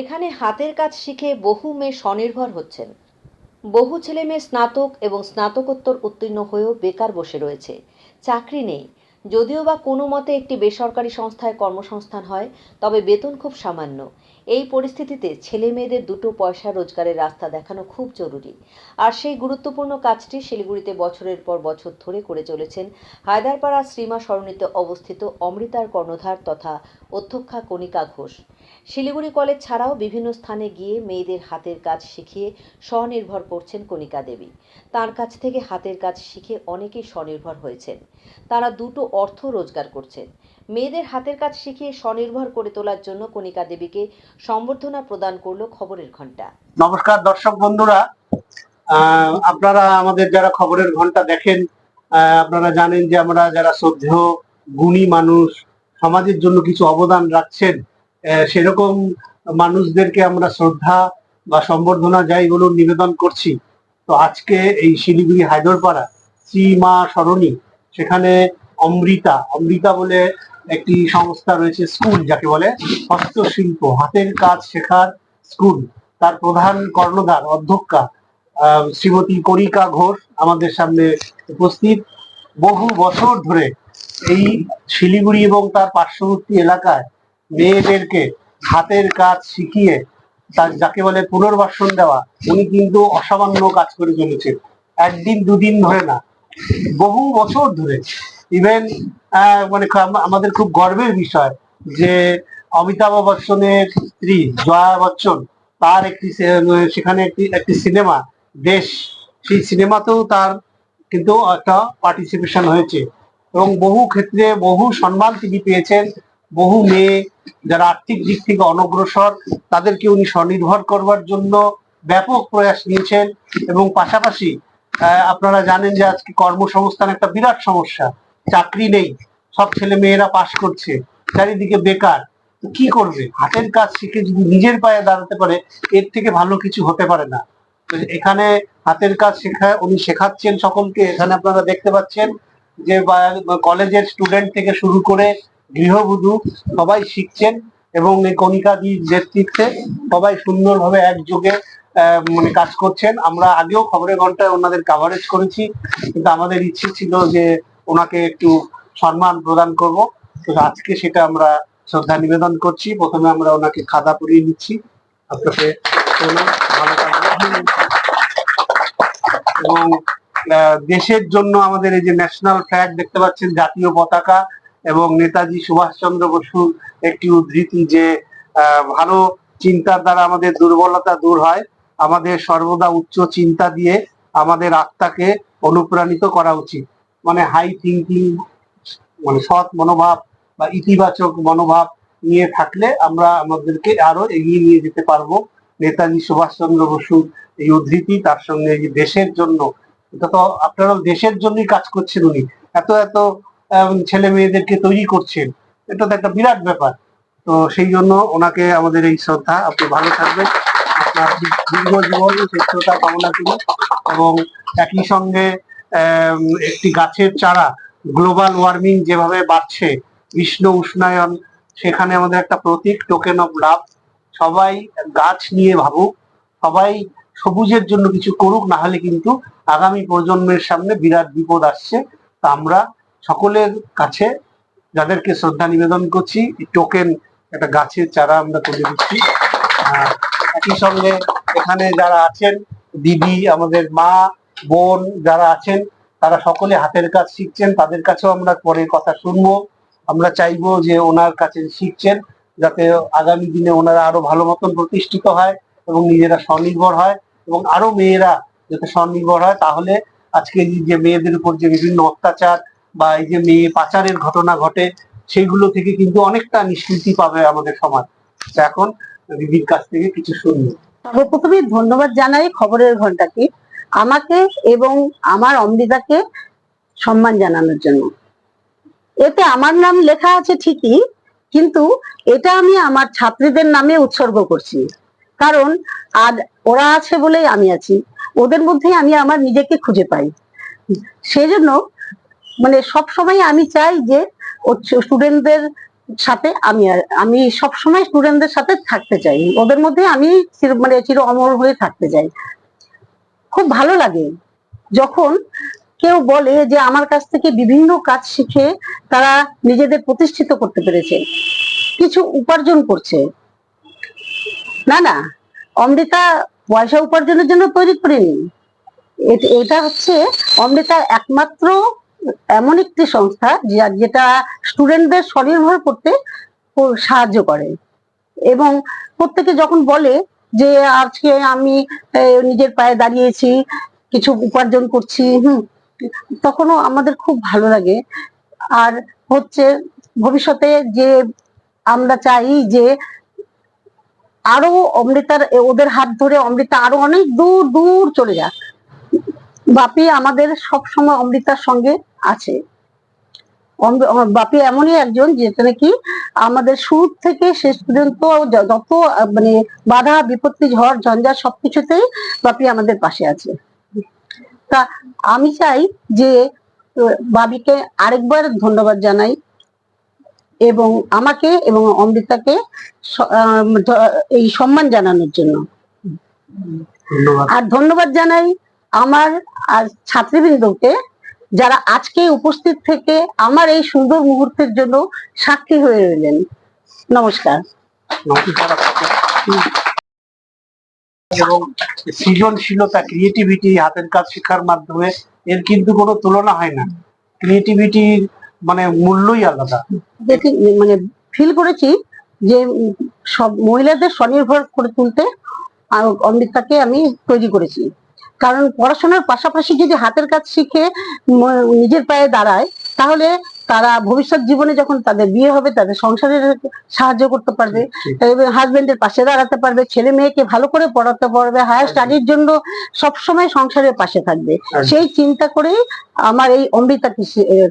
এখানে হাতের কাজ শিখে বহু মেয়ে স্বনির্ভর হচ্ছেন। বহু ছেলে মেয়ে স্নাতক এবং স্নাতকোত্তর উত্তীর্ণ হয়েও বেকার বসে রয়েছে। চাকরি নেই। যদিও বা কোনো মতে একটি বেসরকারি সংস্থায় কর্মসংস্থান হয়, তবে বেতন খুব সামান্য। এই পরিস্থিতিতে ছেলে মেয়েদের দুটো পয়সা রোজগারের রাস্তা দেখানো খুব জরুরি। আর সেই গুরুত্বপূর্ণ কাজটি শিলিগুড়িতে বছরের পর বছর ধরে করে চলেছেন হায়দারপাড়া শ্রীমা সরণিতে অবস্থিত অমৃতার কর্ণধার তথা অধ্যক্ষা কণিকা ঘোষ। শিলিগুড়ি কলেজ ছাড়াও বিভিন্ন স্থানে গিয়ে মেয়েদের হাতের কাজ শিখিয়ে স্বনির্ভর করছেন কণিকা দেবী। তার কাছ থেকে হাতের কাজ শিখে অনেকেই স্বনির্ভর হয়েছেন। তারা দুটো অর্থ রোজগার করছেন। মেয়েদের হাতের কাজ শিখিয়ে স্বনির্ভর করে তোলার জন্য কণিকা দেবীকে সম্বর্ধনা প্রদান করল খবরের ঘণ্টা নমস্কার দর্শক বন্ধুরা আপনারা আমাদের যারা খবরের ঘণ্টা দেখেন আপনারা জানেন যে আমরা যারা শ্রদ্ধেয়, গুণী মানুষ, সমাজের জন্য কিছু অবদান রাখছেন সেরকম মানুষদেরকে আমরা শ্রদ্ধা বা সম্বর্ধনা যাই বলুন নিবেদন করছি। তো আজকে এই শিলিগুড়ি হায়দরপাড়া শ্রী মা সরণী, সেখানে অমৃতা। অমৃতা বলে একটি সংস্থা রয়েছে, স্কুল যাকে বলে হস্তশিল্প। হাতের কাজ শেখার স্কুল। তার প্রধান কর্ণধার, অধ্যক্ষা শ্রীমতী করিকা ঘোষ আমাদের সামনে উপস্থিত। বহু বছর ধরে এই শিলিগুড়ি এবং তার পার্শ্ববর্তী এলাকায় মেয়েদেরকে হাতের কাজ শিখিয়ে তার যাকে বলে পুনর্বাসন দেওয়া, উনি কিন্তু অসামান্য কাজ করে চলেছেন। একদিন দুদিন ধরে না, বহু বছর ধরে ইভেন মানে আমাদের খুব গর্বের বিষয় যে অমিতাভ বচ্চনের স্ত্রী জয়া বচ্চন, তার একটি সেখানে একটি একটি সিনেমা দেশ সেই সিনেমাতেও তার কিন্তু একটা পার্টিসিপেশন হয়েছে। এবং বহু ক্ষেত্রে বহু সম্মান তিনি পেয়েছেন, বহু মেয়ে যারা আর্থিক দিক থেকে অনগ্রসর, তাদেরকে উনি স্বনির্ভর করবার জন্য ব্যাপক প্রয়াস নিয়েছেন এবং পাশাপাশি আপনারা জানেন যে আজকে কর্মসংস্থান একটা বিরাট সমস্যা। চাকরি নেই, সব ছেলে মেয়েরা পাশ করছে, চারিদিকে বেকার কি করবে? হাতের কাজ শিখে যদি নিজের পায়ে দাঁড়াতে পারে, এর থেকে ভালো কিছু হতে পারে না। এখানে হাতের কাজ শেখা, উনি শেখাচ্ছেন সকলকে। এখানে আপনারা দেখতে পাচ্ছেন যে কলেজের স্টুডেন্ট থেকে শুরু করে গৃহবধূ সবাই শিখছেন এবং এই কণিকাদির নেতৃত্বে সবাই সুন্দরভাবে একযোগে মানে কাজ করছেন। আমরা আগেও খবরের ঘন্টায় ওনাদের কাভারেজ করেছি, কিন্তু আমাদের ইচ্ছে ছিল যে ওনাকে একটু সম্মান প্রদান করব। তো আজকে সেটা আমরা শ্রদ্ধা নিবেদন করছি। প্রথমে আমরা ওনাকে খাদা পরিয়ে নিচ্ছি। আপনাকে এবং দেশের জন্য আমাদের এই যে ন্যাশনাল ফ্ল্যাগ দেখতে পাচ্ছেন, জাতীয় পতাকা এবং নেতাজি সুভাষচন্দ্র বসুর একটি উদ্ধৃতি যে ভালো চিন্তার দ্বারা আমাদের দুর্বলতা দূর হয়। আমাদের সর্বদা উচ্চ চিন্তা দিয়ে আমাদের আত্মাকে অনুপ্রাণিত করা উচিত। মানে হাই থিঙ্কিং মানে সৎ মনোভাব বা ইতিবাচক মনোভাব নিয়ে থাকলে আমরা আমাদেরকে আরও এগিয়ে নিয়ে যেতে পারব। নেতাজি সুভাষচন্দ্র বসুর এই উদ্ধৃতি, তার সঙ্গে দেশের জন্য। এটা তো আপনারা দেশের জন্যই কাজ করছেন উনি। এত এত ছেলে মেয়েদেরকে তৈরি করছেন। এটা তো একটা বিরাট ব্যাপার। তো সেই জন্য ওনাকে আমাদের এই শ্রদ্ধা। আপনি ভালো থাকবেন। আপনার দীর্ঘ জীবন, সুস্থতা কামনা করি। এবং একই সঙ্গে একটি গাছের চারা গ্লোবাল ওয়ার্মিং যেভাবে বাড়ছে বিশ্ব উষ্ণায়ন, সেখানে আমাদের একটা প্রতীক টোকেন অফ লাভ সবাই গাছ নিয়ে ভাবুক, সবাই সবুজের জন্য কিছু করুক, না হলে কিন্তু আগামী প্রজন্মের সামনে বিরাট বিপদ আসছে। তা আমরা সকলের কাছে যাদেরকে শ্রদ্ধা নিবেদন করছি টোকেন একটা গাছের চারা আমরা তুলে দিচ্ছি। একই সঙ্গে এখানে যারা আছেন, দিদি, আমাদের মা বোন যারা আছেন, তারা সকলে হাতের কাজ শিখছেন, তাদের কাছেও আমরা পরে কথা শুনব। আমরা চাইব যে ওনার কাছে শিখছেন, যাতে আগামী দিনে ওনারা আরও ভালো মতন প্রতিষ্ঠিত হয় এবং নিজেরা স্বনির্ভর হয় এবং আরও মেয়েরা যাতে স্বনির্ভর হয়। তাহলে আজকে যে মেয়েদের উপর যে বিভিন্ন অত্যাচার বা এই যে মেয়ে পাচারের ঘটনা ঘটে সেইগুলো থেকে কিন্তু অনেকটা নিষ্কৃতি পাবে আমাদের সমাজ। এখন দিদির কাছ থেকে কিছু শুনব। তবে প্রথমে ধন্যবাদ জানাই খবরের ঘন্টাকে আমাকে এবং আমার অমৃতাকে সম্মান জানানোর জন্য। এতে আমার নাম লেখা আছে ঠিকই, কিন্তু এটা আমি আমার ছাত্রীদের নামে উৎসর্গ করছি। কারণ আজ ওরা আছে বলেই আমি আছি। ওদের মধ্যেই আমি আমার নিজেকে খুঁজে পাই। সেই জন্য মানে সব সময় আমি চাই যে স্টুডেন্টদের সাথে আমি আমি সব সময় স্টুডেন্টদের সাথে থাকতে চাই। ওদের মধ্যে আমি মানে চির অমর হয়ে থাকতে চাই। খুব ভালো লাগে। যখন কেউ বলে যে, আমার কাছ থেকে বিভিন্ন কাজ শিখে তারা নিজেদের প্রতিষ্ঠিত করতে পেরেছে। কিছু উপার্জন করছে। না না। অমৃতা পয়সা উপার্জনের জন্য তৈরি করিনি। এট- হচ্ছে অমৃতা একমাত্র এমন একটি সংস্থা যেটা স্টুডেন্টদের স্বনির্ভর করতে সাহায্য করে। এবং প্রত্যেকে যখন বলে যে আজকে আমি নিজের পায়ে দাঁড়িয়েছি, কিছু উপার্জন করছি, হুম, তখনও আমাদের খুব ভালো লাগে। আর হচ্ছে ভবিষ্যতে যে আমরা চাই যে আরও অমৃতার ওদের হাত ধরে অমৃতা আরও অনেক দূর দূর চলে যাক। বাপি আমাদের সব সময় অমৃতার সঙ্গে আছে। বাপি এমনই একজন যেটা নাকি আমাদের শুরু থেকে শেষ পর্যন্ত যত মানে বাধা বিপত্তি ঝড় ঝঞ্ঝা সবকিছুতেই বাপি আমাদের পাশে আছে। তা আমি চাই যে বাবিকে আরেকবার ধন্যবাদ জানাই এবং আমাকে এবং অমৃতাকে এই সম্মান জানানোর জন্য। আর ধন্যবাদ জানাই আমার আর ছাত্রীবৃন্দকে যারা আজকে উপস্থিত থেকে আমার এই সুন্দর মুহূর্তের জন্য সাক্ষী হয়ে রইলেন। নমস্কার। এবং সৃজনশীলতা ক্রিয়েটিভিটি হাতের কাজ শেখার মাধ্যমে এর কিন্তু কোনো তুলনা হয় না। ক্রিয়েটিভিটির মানে মূল্যই আলাদা। দেখি মানে ফিল করেছি যে সব মহিলাদের স্বনির্ভর করে তুলতে আর অমৃতাকে আমি তৈরি করেছি। কারণ পড়াশোনার পাশাপাশি যদি হাতের কাজ শিখে নিজের পায়ে দাঁড়ায় তাহলে তারা ভবিষ্যৎ জীবনে যখন তাদের বিয়ে হবে তাদের সংসারের সাহায্য করতে পারবে। হাজবেন্ডের পাশে দাঁড়াতে পারবে ছেলে মেয়েকে ভালো করে পড়াতে পারবে হায়ার স্টাডির জন্য সবসময় সংসারের পাশে থাকবে। সেই চিন্তা করেই আমার এই অমৃতা কৃষি